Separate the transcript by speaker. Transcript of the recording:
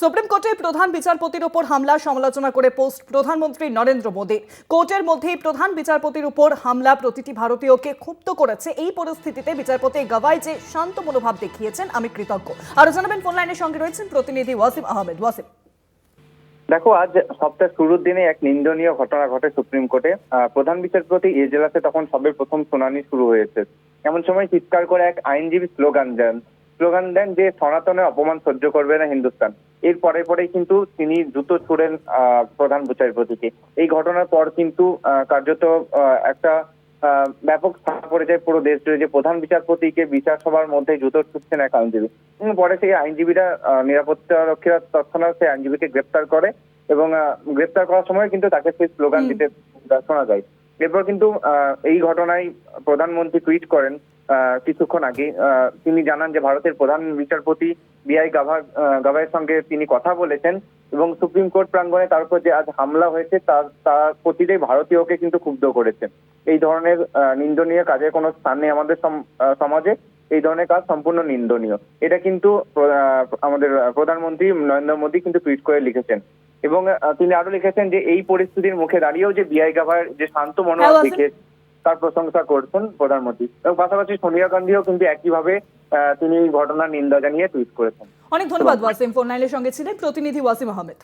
Speaker 1: Supreme কোর্টে প্রধান বিচারপতির উপর হামলা সমালোচনা করে পোস্ট প্রধানমন্ত্রী নরেন্দ্র মোদী। কোর্টের মধ্যেই প্রধান বিচারপতির উপর হামলা প্রতিটি ভারতীয়কে ক্ষুব্ধ করেছে। এই পরিস্থিতিতে বিচারপতি গাভাই যে শান্ত মনোভাব দেখিয়েছেন। আমি কৃতজ্ঞ। আরও জানাবেন, ফোন লাইনের সঙ্গে রয়েছেন প্রতিনিধি ওয়াসিম আহমেদ। ওয়াসিম।
Speaker 2: দেখো, আজ সপ্তাহের শুরুর দিনে এক নিন্দনীয় ঘটনা ঘটে সুপ্রিম কোর্টে। প্রধান বিচারপতি এজলাসে তখন সবে প্রথম শুনানি শুরু হয়েছে। এমন সময় চিৎকার করে এক আইনজীবী স্লোগান দেন। স্লোগান দেন যে, সনাতনের অপমান সহ্য করবে না হিন্দুস্তান। এর পরে পরেই কিন্তু তিনি জুতো ছুড়েন আহ, প্রধান বিচারপতিকে। এই ঘটনার পর কিন্তু কার্যত একটা আহ, ব্যাপক স্থান পড়ে যায় পুরো দেশ জুড়ে যে প্রধান বিচারপতিকে বিচার সভার মধ্যে জুতো ছুটছেন এক আইনজীবী পরে সেই আইনজীবীরা নিরাপত্তা রক্ষীরা তৎক্ষণাৎ সেই আইনজীবীকে গ্রেপ্তার করে এবং গ্রেপ্তার করার সময় কিন্তু তাকে সেই স্লোগান দিতে শোনা যায়। এরপর কিন্তু আহ, এই ঘটনায় প্রধানমন্ত্রী টুইট করেন কিছুক্ষণ আগে তিনি জানান যে ভারতের প্রধান বিচারপতি বিআই গাভা গাভাইয়ের সঙ্গে তিনি কথা বলেছেন এবং সুপ্রিম কোর্ট প্রাঙ্গণে তার উপর যে আজ হামলা হয়েছে তার তার প্রতিটাই ভারতীয়কে কিন্তু ক্ষুব্ধ করেছে। এই ধরনের নিন্দনীয় কাজের কোনো স্থান নেই আমাদের সম- সমাজে। এই ধরনের কাজ সম্পূর্ণ নিন্দনীয়। এটা কিন্তু আমাদের প্রধানমন্ত্রী নরেন্দ্র মোদী কিন্তু টুইট করে লিখেছেন। এবং তিনি আরও লিখেছেন যে এই পরিস্থিতির মুখে দাঁড়িয়েও যে বিআই গাভার যে শান্ত মনোভাব
Speaker 1: ওয়াসিম।
Speaker 2: তার প্রশংসা করছেন প্রধানমন্ত্রী। এবং পাশাপাশি সোনিয়া গান্ধীও কিন্তু একইভাবে তিনি ঘটনার নিন্দা জানিয়ে টুইট করেছেন।
Speaker 1: অনেক ধন্যবাদ, ওয়াসিম। ফোন লাইনের সঙ্গে ছিলেন প্রতিনিধি ওয়াসিম আহমেদ।